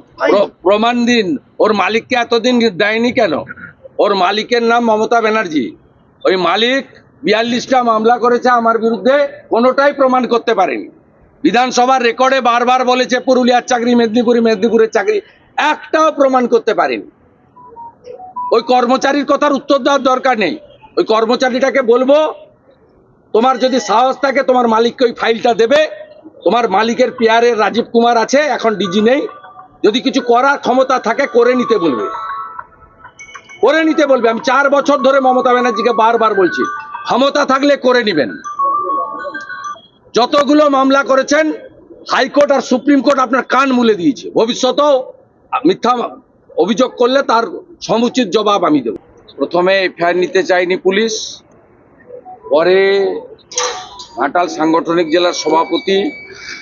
প্র- প্রমাণ দিন, ওর মালিককে এতদিন দেয়নি কেন? ওর মালিকের নাম মমতা ব্যানার্জি। ওই মালিক বিয়াল্লিশটা মামলা করেছে আমার বিরুদ্ধে, কোনোটাই প্রমাণ করতে পারেনি। বিধানসভার রেকর্ডে বারবার বলেছে, পুরুলিয়ার চাকরি, মেদিনীপুরে মেদিনীপুরের চাকরি, একটাও প্রমাণ করতে পারেনি। ওই কর্মচারীর কথার উত্তর দেওয়ার দরকার নেই। ওই কর্মচারীটাকে বলব, তোমার যদি সাহস থাকে, তোমার মালিককে ওই ফাইলটা দেবে। তোমার মালিকের পেয়ারে রাজীব কুমার আছে, এখন ডিজি নেই। যদি কিছু করার ক্ষমতা থাকে, করে নিতে বলবে। করে নিতে বলবে। আমি চার বছর ধরে মমতা ব্যানার্জিকে বারবার বলছি, ক্ষমতা থাকলে করে নিবেন। যতগুলো মামলা করেছেন, হাইকোর্ট আর সুপ্রিম কোর্ট আপনার কান মুলে দিয়েছে। ভবিষ্যতেও মিথ্যা অভিযোগ করলে তার সমুচিত জবাব আমি দেব। প্রথমে এফআইআর নিতে চাইনি পুলিশ, পরে ঘাটাল সাংগঠনিক জেলার সভাপতি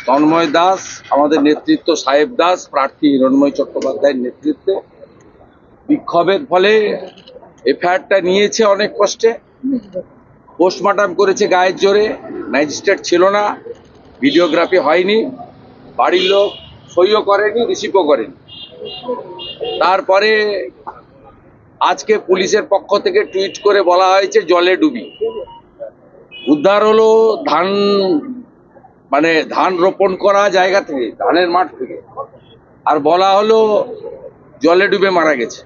তন্ময় দাস আমাদের নেতৃত্ব সাহেব দাস, প্রার্থী হিরণময় চট্টোপাধ্যায়ের নেতৃত্বে। বিক্ষোভের ফলে এফআইআরটা নিয়েছে অনেক কষ্টে। পোস্টমর্টম করেছে গায়ের জোরে। ম্যাজিস্ট্রেট ছিল না। ভিডিওগ্রাফি হয়নি। বাড়ির লোক সইও করেনি, রিসিভও করেনি। তারপরে আজকে পুলিশের পক্ষ থেকে টুইট করে বলা হয়েছে, জলে ডুবি। উদ্ধার হলো ধান মানে ধান রোপণ করা জায়গা থেকে, ধানের মাঠ থেকে। আর বলা হলো জলে ডুবে মারা গেছে।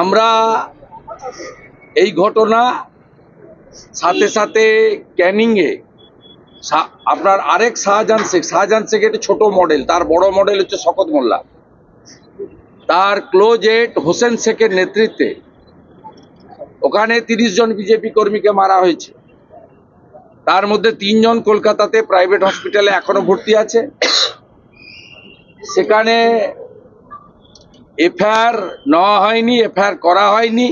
আমরা এই ঘটনা সাথে সাথে ক্যানিংয়ে আপনার আরেক শাহজাহান শেখ শাহজাহান শেখ একটা ছোট মডেল, তার বড় মডেল হচ্ছে শকত মোল্লা। তার ক্লোজেট হোসেন শেখের নেতৃত্বে ওখানে তিরিশ জন বিজেপি কর্মীকে মারা হয়েছে। তার মধ্যে তিনজন কলকাতাতে প্রাইভেট হসপিটালে এখনও ভর্তি আছে। সেখানে এফআইআর নেওয়া হয়নি, এফআইআর করা হয়নি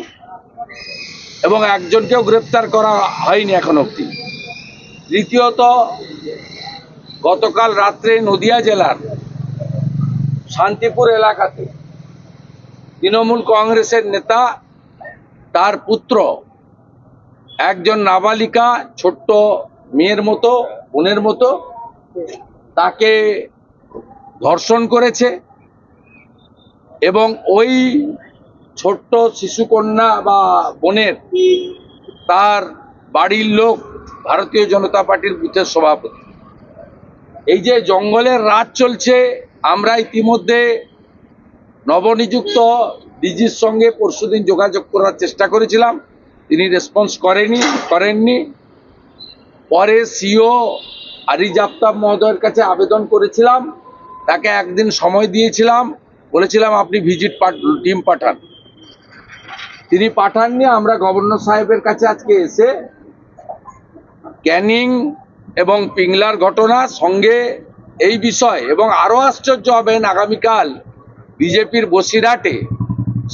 এবং একজনকেও গ্রেপ্তার করা হয়নি এখন অবধি। দ্বিতীয়ত, গতকাল রাত্রে নদিয়া জেলার শান্তিপুর এলাকাতে তৃণমূল কংগ্রেসের নেতা, তার পুত্র, একজন নাবালিকা, ছোট্ট মেয়ের মতো, বোনের মতো, তাকে ধর্ষণ করেছে এবং ওই ছোট্ট শিশুকন্যা বা বোনের তার বাড়ির লোক ভারতীয় জনতা পার্টির বুথের সভাপতি। এই যে জঙ্গলের রাত চলছে, আমরা ইতিমধ্যে নবনিযুক্ত ডিজির সঙ্গে পরশুদিন যোগাযোগ করার চেষ্টা করেছিলাম। তিনি রেসপন্স করেনি, করেননি। পরে সিও আরিজ আফতাব মহোদয়ের কাছে আবেদন করেছিলাম, তাকে একদিন সময় দিয়েছিলাম, বলেছিলাম আপনি ভিজিট টিম পাঠান। তিনি পাঠাননি, আমরা গভর্নর সাহেবের কাছে আজকে এসে ক্যানিং এবং পিংলার ঘটনা সঙ্গে এই বিষয় এবং আরও আশ্চর্য হবেন, আগামীকাল বিজেপির বসিরহাটে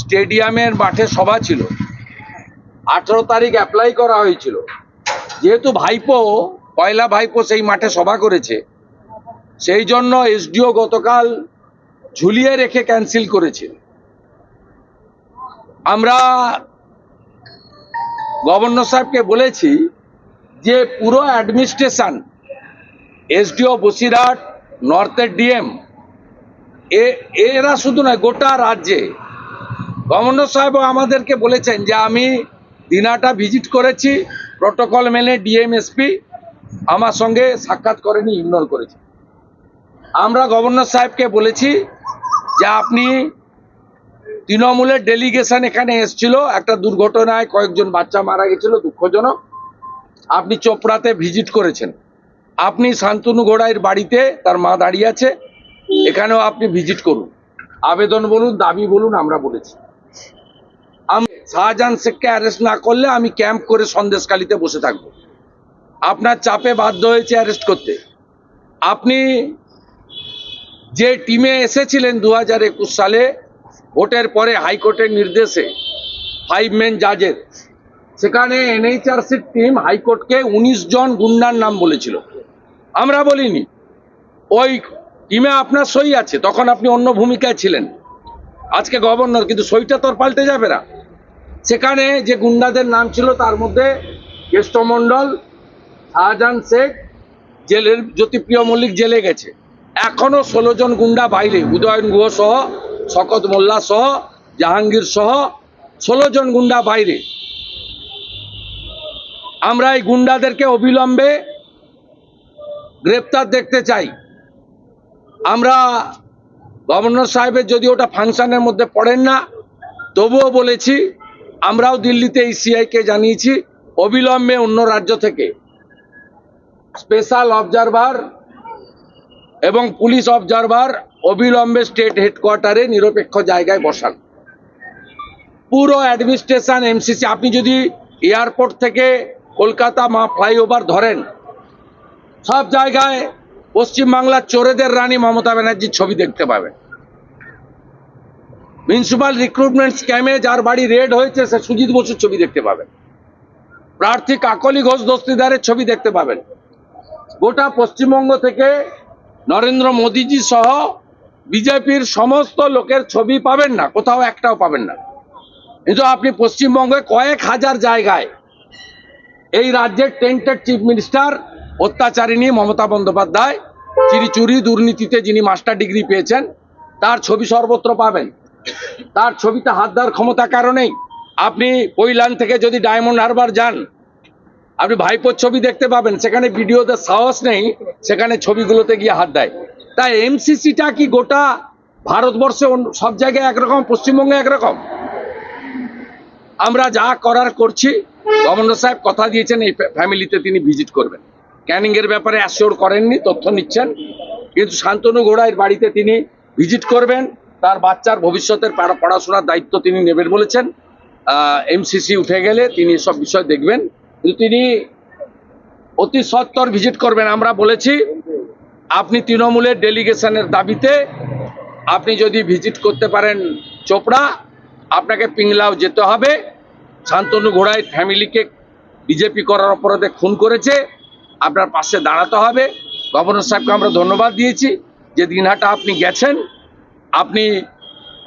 স্টেডিয়ামের মাঠে সভা ছিল। আঠারো তারিখ অ্যাপ্লাই করা হয়েছিল। যেহেতু ভাইপো, পয়লা ভাইপো সেই মাঠে সভা করেছে, সেই জন্য এসডিও গতকাল ঝুলিয়ে রেখে ক্যান্সেল করেছে। আমরা গভর্নর সাহেবকে বলেছি যে পুরো অ্যাডমিনিস্ট্রেশন, এসডিও বসিরহাট, নর্থের ডিএম এরা শুধু নয়, গোটা রাজ্যে। গভর্নর সাহেব আমাদেরকে বলেছেন যে আমি দিনাটা ভিজিট করেছি প্রোটোকল মেনে ডিএম এসপি আমার সঙ্গে সাক্ষাৎ করেনি, ইগনোর করেছে। আমরা গভর্নর সাহেবকে বলেছি যে আপনি তৃণমূলের ডেলিগেশন এখানে এসছিল, একটা দুর্ঘটনায় কয়েকজন বাচ্চা মারা গেছিল, দুঃখজনক। আপনি চোপড়াতে ভিজিট করেছেন। আপনি শান্তনু গোড়াইয়ের বাড়িতে তার মা দাঁড়িয়ে আছে, এখানেও আপনি ভিজিট করুন। আবেদন বলুন, দাবি বলুন, আমরা বলেছি। শাহজাহান শেখকে অ্যারেস্ট না করলে আমি ক্যাম্প করে সন্দেশকালীতে বসে থাকব। আপনার চাপে বাধ্য হয়েছে অ্যারেস্ট করতে। আপনি যে টিমে এসেছিলেন দু হাজার একুশ সালে, ভোটের পরে হাইকোর্টের নির্দেশে ফাইভ মেন জাজের সেখানে এনএইচআরসির টিম হাইকোর্টকে উনিশ জন গুন্ডার নাম বলেছিল। আমরা বলিনি, ওই টিমে আপনার সই আছে, তখন আপনি অন্য ভূমিকায় ছিলেন। আজকে গভর্নর কিন্তু সইটা তোর পাল্টে যাবে না। সেখানে যে গুন্ডাদের নাম ছিল তার মধ্যে কেষ্টমণ্ডল শাহজাহান শেখ, জেলের জ্যোতিপ্রিয় মল্লিক জেলে গেছে। এখনও ষোলো জন গুন্ডা বাইরে, উদয়ন গুহ সহ, শকত মোল্লা সহ, জাহাঙ্গীর সহ, ষোলো জন গুন্ডা বাইরে। আমরা এই গুন্ডাদেরকে অবিলম্বে গ্রেপ্তার দেখতে চাই। আমরা গভর্নর সাহেবের যদি ওটা ফাংশনের মধ্যে পড়েন না, তবুও বলেছি আমরাও দিল্লিতে এই সিআইকে জানিয়েছি। অবিলম্বে অন্য রাজ্য থেকে স্পেশাল অবজারভার এবং পুলিশ অবজারভার অবিলম্বে স্টেট হেডকোয়ার্টারে নিরপেক্ষ জায়গায় বসান। পুরো অ্যাডমিনিস্ট্রেশন এমসিসি আপনি যদি এয়ারপোর্ট থেকে কলকাতা মা ফ্লাইওভার ধরেন, সব জায়গায় পশ্চিমবাংলার চোরেদের রানী মমতা ব্যানার্জির ছবি দেখতে পাবেন। মিউনিসিপাল রিক্রুটমেন্ট স্ক্যামে যার বাড়ি রেড হয়েছে, সে সুজিত বসুর ছবি দেখতে পাবেন। প্রার্থী কাকলি ঘোষ দস্তিদারের ছবি দেখতে পাবেন। গোটা পশ্চিমবঙ্গ থেকে নরেন্দ্র মোদীজি সহ বিজেপির সমস্ত লোকের ছবি পাবেন না, কোথাও একটাও পাবেন না। কিন্তু আপনি পশ্চিমবঙ্গে কয়েক হাজার জায়গায় এই রাজ্যের টেন্টেড চিফ মিনিস্টার অত্যাচারিণী মমতা বন্দ্যোপাধ্যায় চিরি চুরি দুর্নীতিতে যিনি মাস্টার ডিগ্রি পেয়েছেন, তার ছবি সর্বত্র পাবেন। তার ছবিতে হাত দেওয়ার ক্ষমতা কারণেই আপনি কৈলান থেকে যদি ডায়মন্ড হারবার যান, আপনি ভাইপোর ছবি দেখতে পাবেন, সেখানে ভিডিওতে সাহস নেই, সেখানে ছবিগুলোতে গিয়ে হাত দেয়। তাই এমসিসিটা কি গোটা ভারতবর্ষে সব জায়গায় একরকম, পশ্চিমবঙ্গে একরকম? আমরা যা করার করছি, গভর্নর সাহেব কথা দিয়েছেন, এই ফ্যা- ফ্যামিলিতে তিনি ভিজিট করবেন। ক্যানিং এর ব্যাপারে অ্যাসিওর করেননি, তথ্য নিচ্ছেন, কিন্তু শান্তনু ঘোড়াইয়ের বাড়িতে তিনি ভিজিট করবেন। তার বাচ্চার ভবিষ্যতের পড়াশোনার দায়িত্ব তিনি নেবেন বলেছেন। এমসিসি উঠে গেলে তিনি সব বিষয় দেখবেন। কিন্তু তিনি অতি সত্তর ভিজিট করবেন, আমরা বলেছি, আপনি তৃণমূলের ডেলিগেশনের দাবিতে আপনি যদি ভিজিট করতে পারেন চোপড়া, আপনাকে পিংলাও যেতে হবে। শান্তনু ঘোড়াই ফ্যামিলিকে বিজেপি করার অপরাধে খুন করেছে। আপনার পাশে দাঁড়াতে হবে। গভর্নর সাহেবকে আমরা ধন্যবাদ দিয়েছি। যে দিনহাটা আপনি গেছেন আপনি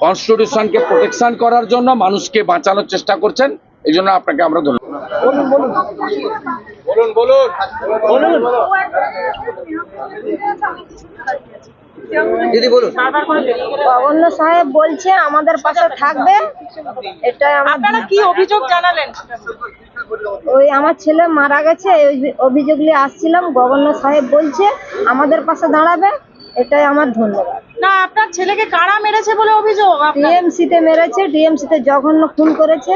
কনস্টিটিউশনকে প্রোটেকশন করার জন্য মানুষকে বাঁচানোর চেষ্টা করছেন এই জন্য আপনাকে আমরা ধন্যবাদ। দিদি বলুন। গভর্নর সাহেব বলছে আমাদের পাশে থাকবে এটা আমার আপনারা কি অভিযোগ জানালেন? ওই আমার ছেলে মারা গেছে এই অভিযোগ নিয়ে আসছিলাম গভর্নর সাহেব বলছে আমাদের পাশে দাঁড়াবে এটাই আমার ধন্যবাদ। না আপনার ছেলেকে কারা মেরেছে বলে অভিযোগ টিএমসি তে মেরেছে টিএমসি তে জঘন্য খুন করেছে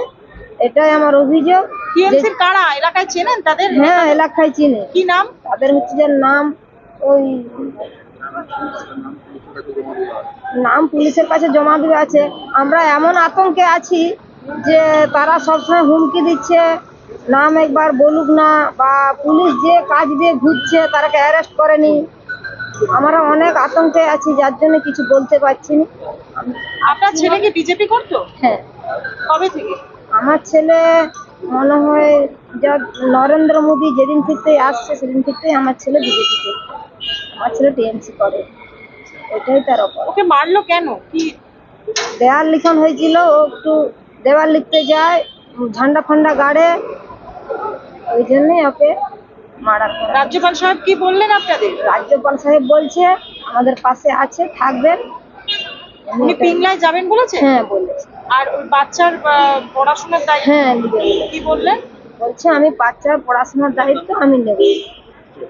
এটাই আমার অভিযোগ। টিএমসির কারা? এলাকায় চেনেন তাদের? হ্যাঁ এলাকায় চিনে। কি নাম? তাদের হচ্ছে যে নাম ওই নাম পুলিশের কাছে জমা দিয়ে আছে। আমরা এমন আতঙ্কে আছি যে তারা সবসময় হুমকি দিচ্ছে নাম একবার বলুক না বা পুলিশ যে কাজ দিয়ে ঘুরছে তারাকে অ্যারেস্ট করেনি। আমরা অনেক আতঙ্কে আছি যার জন্য কিছু বলতে পারছি না। আপনার ছেলে কি বিজেপি করতো? হ্যাঁ। কবে থেকে? আমার ছেলে মনে হয় যা নরেন্দ্র মোদী যেদিন থেকে আসছে সেদিন থেকেই আমার ছেলে বিজেপি করে আমার ছেলে টিএমসি করে। এটাই তার অপরাধ। ওকে মারলো কেন? কি? দেওয়াল লিখন হয়েছিল ও একটু দেওয়াল লিখতে যায় ঝান্ডা ফান্ডা গাড়ে। ওই জন্যই ওকে রাজ্যপাল সাহেব কি বললেন আপনাদের? রাজ্যপাল সাহেব বলছে আমাদের পাশে আছে থাকবেন। উনি পিংলায় যাবেন বলেছে হ্যাঁ বলেছে। আর ওই বাচ্চার পড়াশোনার দায়িত্ব হ্যাঁ কি বললেন? বলছে আমি বাচ্চার পড়াশোনার দায়িত্ব আমি নেব।